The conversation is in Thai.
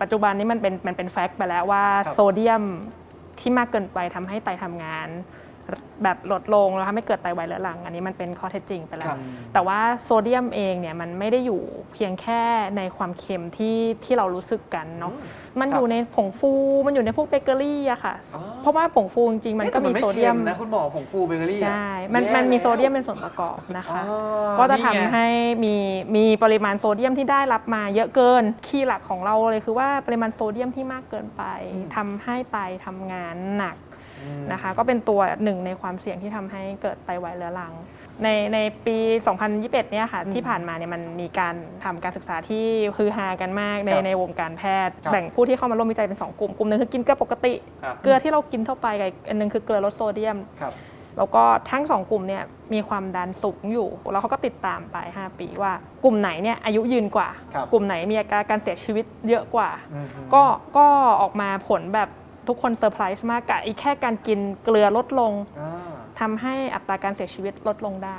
ปัจจุบันนี้มันเป็นมันเป็นแฟกต์ไปแล้วว่าครับโซเดียมที่มากเกินไปทำให้ไตทำงาน แบบลดลงแล้วทำให้เกิดไตวายเรื้อรัง อันนี้มันเป็นข้อเท็จจริงไปแล้ครัวบแต่ว่าโซเดียมเองเนี่ยมันไม่ได้อยู่เพียงแค่ในความเค็มที่ที่เรารู้สึกกันเนาะมันครับอยู่ในผงฟูมันอยู่ในพวกเบเกอรี่อะค่ะ อ๋อ เพราะว่าผงฟูจริงๆมันเอ๊ะก็แต่มีโซเดียมไค็นะคุณหมอผงฟูเบเกอรี่อะใช่ มันแย่มันมีแล้วโซเดียมเป็นส่วนประกอบนะคะ อ๋อก็จะนี่ทำไง ให้มีมีปริมาณโซเดียมที่ได้รับมาเยอะเกิน คีย์หลักของเราเลยคือว่าปริมาณโซเดียมที่มากเกินไปทำให้ไตทำงานหนักอืม นะคะ ก็เป็นตัวหนึ่งในความเสี่ยงที่ทำให้เกิดไตวายเรื้อรัง ในในปี 2021 เนี่ยค่ะที่ผ่านมาเนี่ยมันมีการทำการศึกษาที่ฮือฮากันมากในครับในวงการแพทย์ครับแบ่งผู้ที่เข้ามาร่วมวิจัยเป็น 2 กลุ่ม กลุ่มหนึงคือกินเกลือปกติครับเกลือที่เรากินเข้าไปกับอีกอันหนึงคือเกลือลดโซเดียมครับแล้วก็ทั้งสองกลุ่มเนี่ยมีความดันสูงอยู่ แล้วเขาก็ติดตามไป 5 ปีว่ากลุ่มไหนเนี่ยอายุยืนกว่าครับกลุ่มไหนมีอาการการเสียชีวิตเยอะกว่าอืมก็ก็ออกมาผลแบบ ทุกคนเซอร์ไพรส์มากกับอีกแค่การกินเกลือลดลงอ่า ทำให้อัตราการเสียชีวิตลดลงได้